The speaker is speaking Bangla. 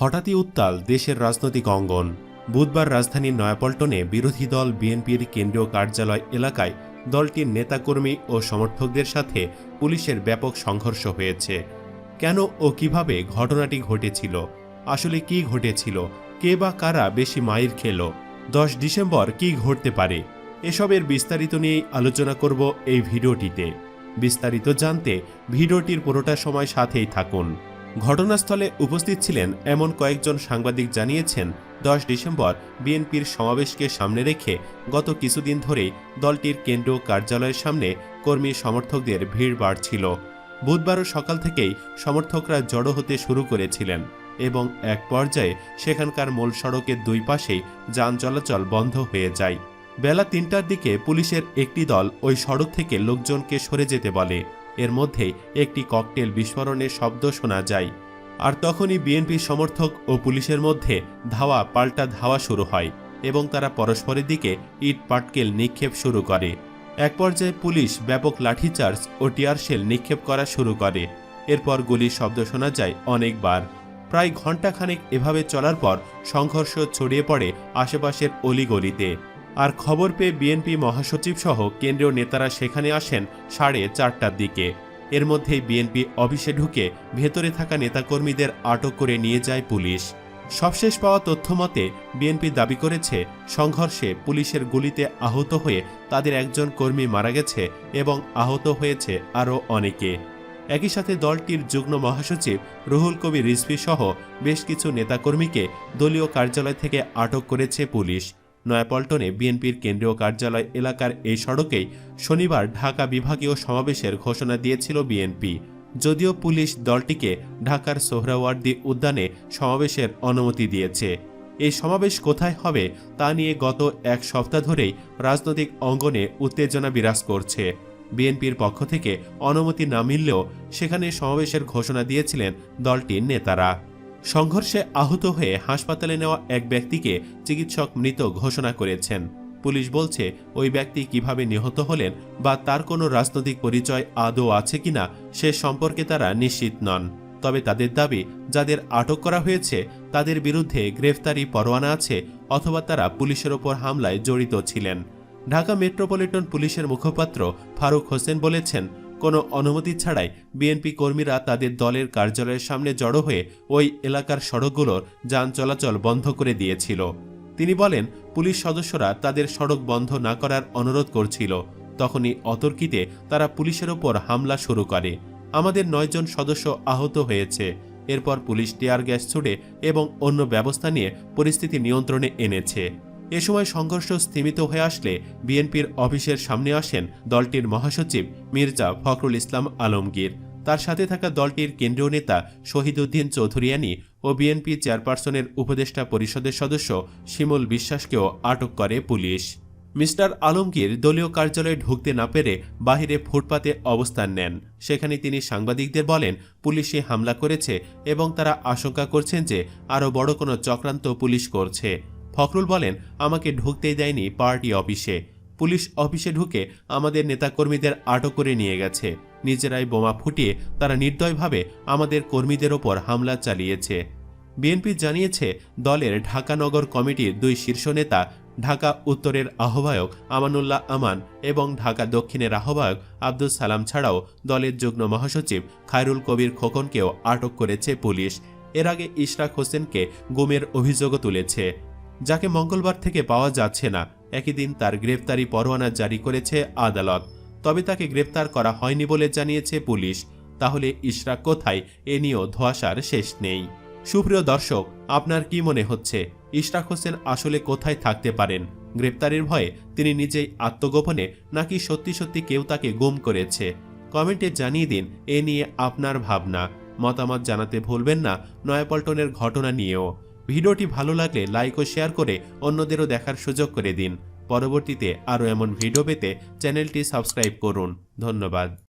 হঠাৎই উত্তাল দেশের রাজনৈতিক অঙ্গন। বুধবার রাজধানীর নয়াপল্টনে বিরোধী দল বিএনপির কেন্দ্রীয় কার্যালয় এলাকায় দলটির নেতাকর্মী ও সমর্থকদের সাথে পুলিশের ব্যাপক সংঘর্ষ হয়েছে। কেন ও কীভাবে ঘটনাটি ঘটেছিল? আসলে কি ঘটেছিল? কে বা কারা বেশি মাইর খেল? দশ ডিসেম্বর কি ঘটতে পারে? এসবের বিস্তারিত নিয়েই আলোচনা করব এই ভিডিওটিতে। বিস্তারিত জানতে ভিডিওটির পুরোটা সময় সাথেই থাকুন। ঘটনাস্থলে উপস্থিত ছিলেন এমন কয়েকজন সাংবাদিক জানিয়েছেন, দশ ডিসেম্বর বিএনপির সমাবেশকে সামনে রেখে গত কিছুদিন ধরেই দলটির কেন্দ্রীয় কার্যালয়ের সামনে কর্মী সমর্থকদের ভিড় বাড়ছিল। বুধবারও সকাল থেকেই সমর্থকরা জড়ো হতে শুরু করেছিলেন এবং এক পর্যায়ে সেখানকার মূল সড়কের দুই পাশেই যান চলাচল বন্ধ হয়ে যায়। বেলা তিনটার দিকে পুলিশের একটি দল ওই সড়ক থেকে লোকজনকে সরে যেতে বলে। এর মধ্যে একটি ককটেল বিস্ফোরণের শব্দ শোনা যায়। আর তখনই বিএনপি সমর্থক ও পুলিশের মধ্যে ধাওয়া পাল্টা ধাওয়া শুরু হয় এবং তারা পরস্পরের দিকে ইট পাটকেল নিক্ষেপ শুরু করে। এক পর্যায়ে পুলিশ ব্যাপক লাঠিচার্জ ও টিয়ারশেল নিক্ষেপ করা শুরু করে। এরপর গুলির শব্দ শোনা যায় অনেকবার। প্রায় ঘণ্টাখানেক এভাবে চলার পর সংঘর্ষ ছড়িয়ে পড়ে আশেপাশের অলিগলিতে। আর খবর পেয়ে বিএনপি মহাসচিব সহ কেন্দ্রীয় নেতারা সেখানে আসেন সাড়ে চারটার দিকে। এর মধ্যেই বিএনপি অফিসে ঢুকে ভেতরে থাকা নেতাকর্মীদের আটক করে নিয়ে যায় পুলিশ। সবশেষ পাওয়া তথ্য মতে, বিএনপি দাবি করেছে, সংঘর্ষে পুলিশের গুলিতে আহত হয়ে তাদের একজন কর্মী মারা গেছে এবং আহত হয়েছে আরও অনেকে। একই সাথে দলটির যুগ্ম মহাসচিব রুহুল কবি রিজভি সহ বেশ কিছু নেতাকর্মীকে দলীয় কার্যালয় থেকে আটক করেছে পুলিশ। নয়াপল্টনে বিএনপির কেন্দ্রীয় কার্যালয় এলাকার এই সড়কেই শনিবার ঢাকা বিভাগীয় সমাবেশের ঘোষণা দিয়েছিল বিএনপি। যদিও পুলিশ দলটিকে ঢাকার সোহরাওয়ার্দী উদ্যানে সমাবেশের অনুমতি দিয়েছে। এই সমাবেশ কোথায় হবে তা নিয়ে গত এক সপ্তাহ ধরেই রাজনৈতিক অঙ্গনে উত্তেজনা বিরাজ করছে। বিএনপির পক্ষ থেকে অনুমতি না মিললেও সেখানে সমাবেশের ঘোষণা দিয়েছিলেন দলটির নেতারা। সংঘর্ষে আহত হয়ে হাসপাতালে নেওয়া এক ব্যক্তিকে চিকিৎসক মৃত ঘোষণা করেছেন। পুলিশ বলছে, ওই ব্যক্তি কীভাবে নিহত হলেন বা তার কোনো রাজনৈতিক পরিচয় আদৌ আছে কিনা সে সম্পর্কে তারা নিশ্চিত নন। তবে তাদের দাবি, যাদের আটক করা হয়েছে, তাদের বিরুদ্ধে গ্রেফতারি পরোয়ানা আছে অথবা তারা পুলিশের ওপর হামলায় জড়িত ছিলেন। ঢাকা মেট্রোপলিটন পুলিশের মুখপাত্র ফারুক হোসেন বলেছেন কোনো অনুমতি ছাড়াই বিএনপি কর্মীরা তাদের দলের কার্যালয়ের সামনে জড়ো হয়ে ওই এলাকার সড়কগুলোর যান চলাচল বন্ধ করে দিয়েছিল। তিনি বলেন, পুলিশ সদস্যরা তাদের সড়ক বন্ধ না করার অনুরোধ করছিল। তখনই অতর্কিতে তারা পুলিশের ওপর হামলা শুরু করে। আমাদের নয়জন সদস্য আহত হয়েছে। এরপর পুলিশ টিয়ার গ্যাস ছুড়ে এবং অন্য ব্যবস্থা নিয়ে পরিস্থিতি নিয়ন্ত্রণে এনেছে। এ সময় সংঘর্ষ স্থিমিত হয়ে আসলে বিএনপির অফিসের সামনে আসেন দলটির মহাসচিব মির্জা ফখরুল ইসলাম আলমগীর। তার সাথে থাকা দলটির কেন্দ্রীয় নেতা শহীদউদ্দিন চৌধুরিয়ানি ও বিএনপি চেয়ারপারসনের উপদেষ্টা পরিষদের সদস্য শিমুল বিশ্বাসকেও আটক করে পুলিশ। মিস্টার আলমগীর দলীয় কার্যালয়ে ঢুকতে না পেরে বাহিরে ফুটপাতে অবস্থান নেন। সেখানে তিনি সাংবাদিকদের বলেন, পুলিশে হামলা করেছে এবং তারা আশঙ্কা করছেন যে আরও বড় কোনো চক্রান্ত পুলিশ করছে। ফখরুল বলেন, আমাকে ঢুকতেই দেয়নি পার্টি অফিসে। পুলিশ অফিসে ঢুকে আমাদের নেতাকর্মীদের আটক করে নিয়ে গেছে। নিজেরাই বোমা ফুটিয়ে তারা নির্দয়ভাবে আমাদের কর্মীদের ওপর হামলা চালিয়েছে। বিএনপি জানিয়েছে, দলের ঢাকা নগর কমিটির দুই শীর্ষ নেতা, ঢাকা উত্তরের আহ্বায়ক আমানুল্লাহ আমান এবং ঢাকা দক্ষিণের আহ্বায়ক আব্দুল সালাম ছাড়াও দলের যুগ্ম মহাসচিব খায়রুল কবির খোকনকেও আটক করেছে পুলিশ। এর আগে ইশরাক হোসেনকে গুমের অভিযোগও তুলেছে। যাকে মঙ্গলবার থেকে পাওয়া যাচ্ছে না। একই দিন তার গ্রেফতারি পরোয়ানা জারি করেছে আদালত। তবে তাকে গ্রেপ্তার করা হয়নি বলে জানিয়েছে পুলিশ। তাহলে ইশরাক কোথায়? এ নিয়েও ধোয়াশার শেষ নেই। সুপ্রিয় দর্শক, আপনার কি মনে হচ্ছে? ইশরাক হোসেন আসলে কোথায় থাকতে পারেন? গ্রেপ্তারের ভয়ে তিনি নিজেই আত্মগোপনে নাকি সত্যি সত্যি কেউ তাকে গুম করেছে? কমেন্টে জানিয়ে দিন, এ নিয়ে আপনার ভাবনা। মতামত জানাতে ভুলবেন না নয়াপল্টনের ঘটনা নিয়েও। ভিডিওটি ভালো লাগলে লাইক ও শেয়ার করে অন্যদেরও দেখার সুযোগ করে দিন। পরবর্তীতে আরও এমন ভিডিও পেতে চ্যানেলটি সাবস্ক্রাইব করুন। ধন্যবাদ।